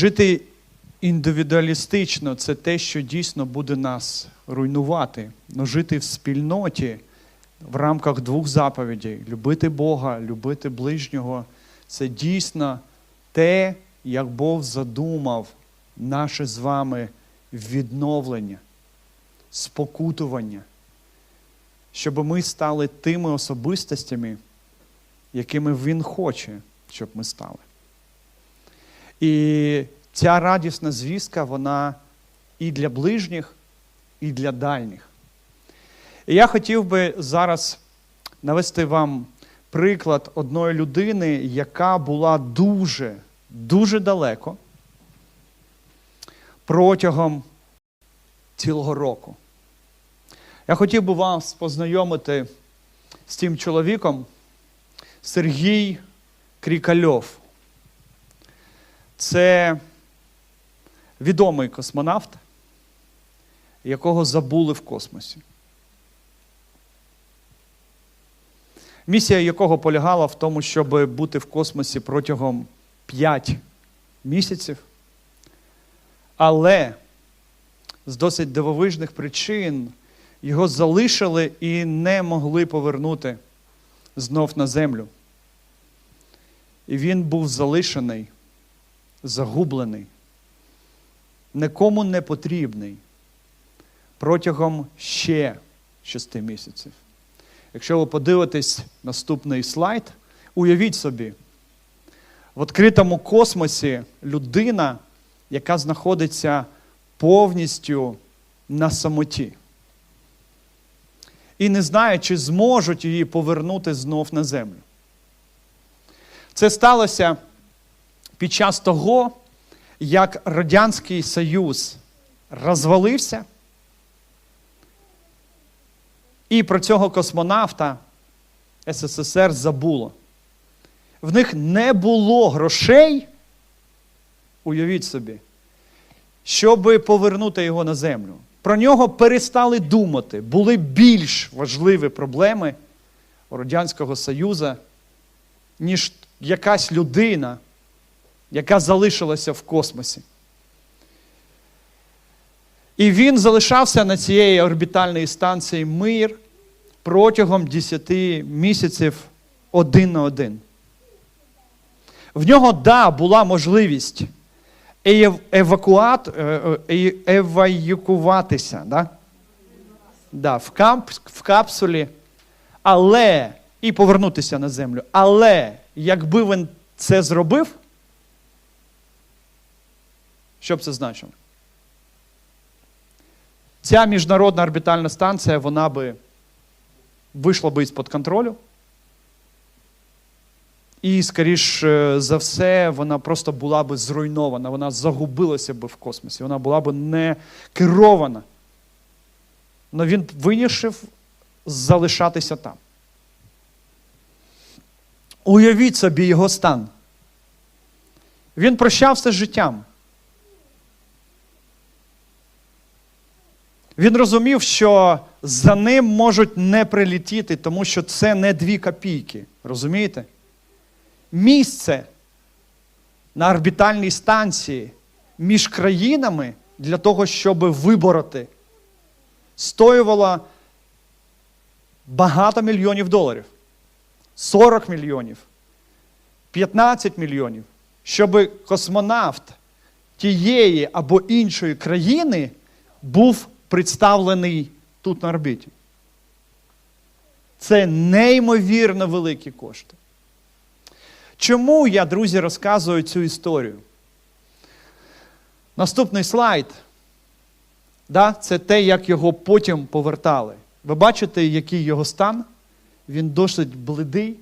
Жити індивідуалістично це те, що дійсно буде нас руйнувати. Но жити в спільноті в рамках двох заповідей любити Бога, любити ближнього це дійсно те, як Бог задумав наше з вами відновлення, спокутування, щоб ми стали тими особистостями, якими Він хоче, щоб ми стали. І ця радісна звістка, вона і для ближніх, і для дальніх. І я хотів би зараз навести вам приклад одної людини, яка була дуже, дуже далеко протягом цілого року. Я хотів би вас познайомити з тим чоловіком Сергій Крікальов. Це відомий космонавт, якого забули в космосі. Місія якого полягала в тому, щоб бути в космосі протягом 5 місяців. Але з досить дивовижних причин його залишили і не могли повернути знов на землю. І він був залишений, загублений, нікому не потрібний протягом ще шести місяців. Якщо ви подивитесь наступний слайд, уявіть собі, в відкритому космосі людина, яка знаходиться повністю на самоті. І не знає, чи зможуть її повернути знов на землю. Це сталося під час того, як Радянський Союз розвалився. І про цього космонавта СССР забуло. В них не було грошей, уявіть собі, щоб повернути його на землю. Про нього перестали думати. Були більш важливі проблеми Радянського Союзу, ніж якась людина, яка залишилася в космосі. І він залишався на цієї орбітальної станції Мир протягом 10 місяців один на один. В нього, да, була можливість евакуат, евакуватися да? Да, в, камп, в капсулі, але і повернутися на землю. Але якби він це зробив, що б це значило? Ця міжнародна орбітальна станція, вона би вийшла би з-під контролю. І, скоріш за все, вона просто була би зруйнована, вона загубилася би в космосі, вона була б не керована. Але він вирішив залишатися там. Уявіть собі його стан. Він прощався з життям. Він розумів, що за ним можуть не прилетіти, тому що це не дві копійки. Розумієте? Місце на орбітальній станції між країнами для того, щоб вибороти, стоювало багато мільйонів доларів. 40 мільйонів, 15 мільйонів, щоб космонавт тієї або іншої країни був представлений тут на орбіті. Це неймовірно великі кошти. Чому я, друзі, розказую цю історію? Наступний слайд. Да, Це те, як його потім повертали. Ви бачите, який його стан? Він досить блидий.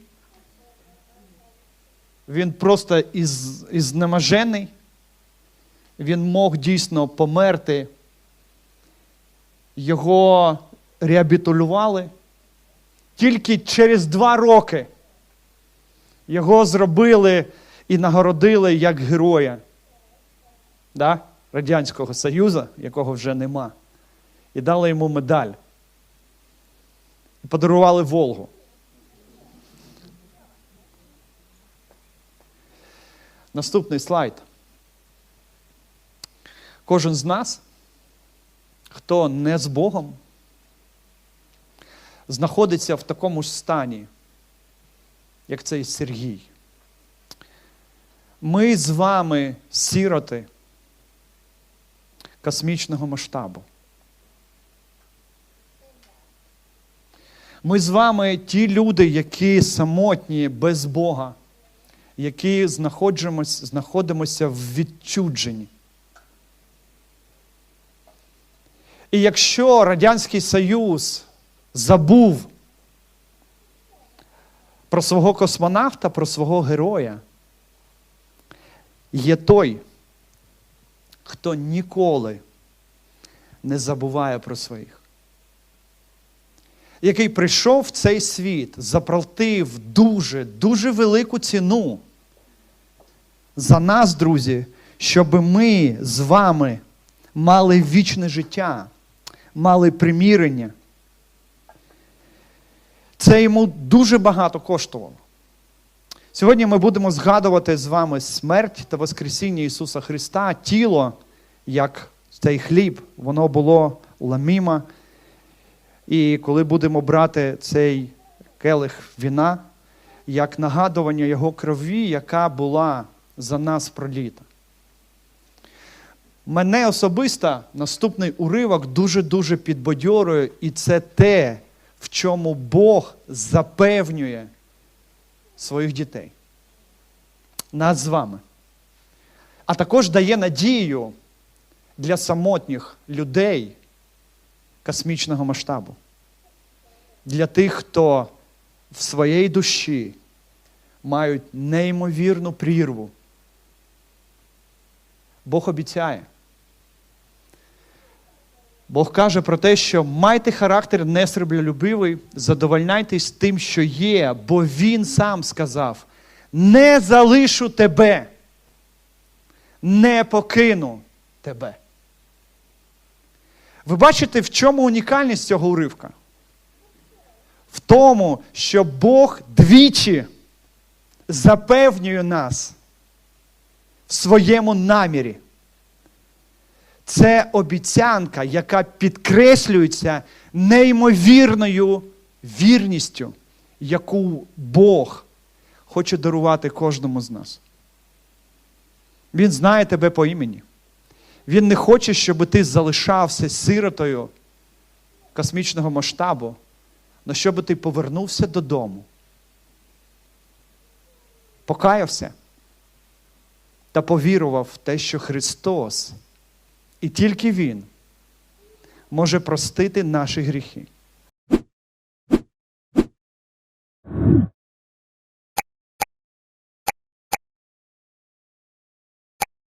Він просто із, ізнеможений. Він мог дійсно померти його реабілітували. Тільки через два роки його зробили і нагородили як героя да? Радянського Союзу, якого вже нема. І дали йому медаль. І подарували Волгу. Наступний слайд. Кожен з нас, хто не з Богом, знаходиться в такому ж стані, як цей Сергій. Ми з вами сіроти космічного масштабу. Ми з вами ті люди, які самотні без Бога, які знаходимося, в відчудженні. І якщо Радянський Союз забув про свого космонавта, про свого героя, є той, хто ніколи не забуває про своїх. Який прийшов в цей світ, заплатив дуже, дуже велику ціну за нас, друзі, щоб ми з вами мали вічне життя, мали примірення. Це йому дуже багато коштувало. Сьогодні ми будемо згадувати з вами смерть та Воскресіння Ісуса Христа, тіло, як цей хліб, воно було ламіма. І коли будемо брати цей келих віна, як нагадування Його крові, яка була за нас проліта. Мене особисто наступний уривок дуже-дуже підбадьорює, і це те, в чому Бог запевнює своїх дітей. Нас з вами. А також дає надію для самотніх людей космічного масштабу. Для тих, хто в своїй душі мають неймовірну прірву. Бог обіцяє. Бог каже про те, що майте характер несріблолюбивий, задовольняйтесь тим, що є, бо Він сам сказав: не залишу тебе, не покину тебе. Ви бачите, в чому унікальність цього уривка? В тому, що Бог двічі запевнює нас в своєму намірі. Це обіцянка, яка підкреслюється неймовірною вірністю, яку Бог хоче дарувати кожному з нас. Він знає тебе по імені. Він не хоче, щоб ти залишався сиротою космічного масштабу, але щоб ти повернувся додому, покаявся та повірував в те, що Христос і тільки Він може простити наші гріхи.